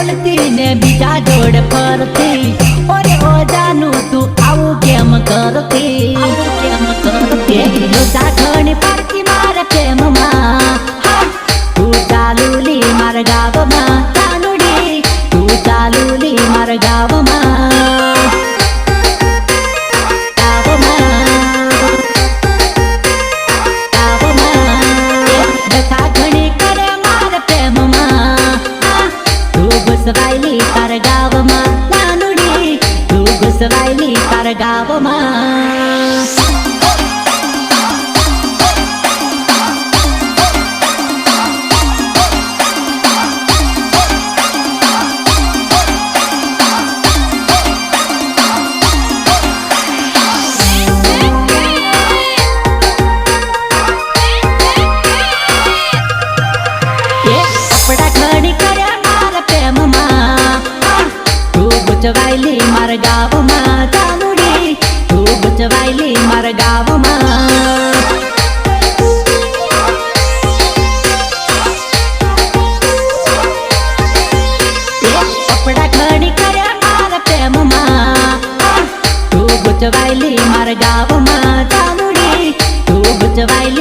બોલતી ને બીજા જોડ ફરતી. ઓરે ઓજાનું તું આવું કેમ કરતી? આવું કેમ કરતી? લોચા ઘણી પારકી તું ઘુસવાયેલી તાર ગાવમાં તું ગુચવાયેલી મારા ગાવમાં ચામુડી તું ગુચવાયેલી મારા ગામમાં. કર્યા મારા ગાવમાં ચામુડી તું ગાવ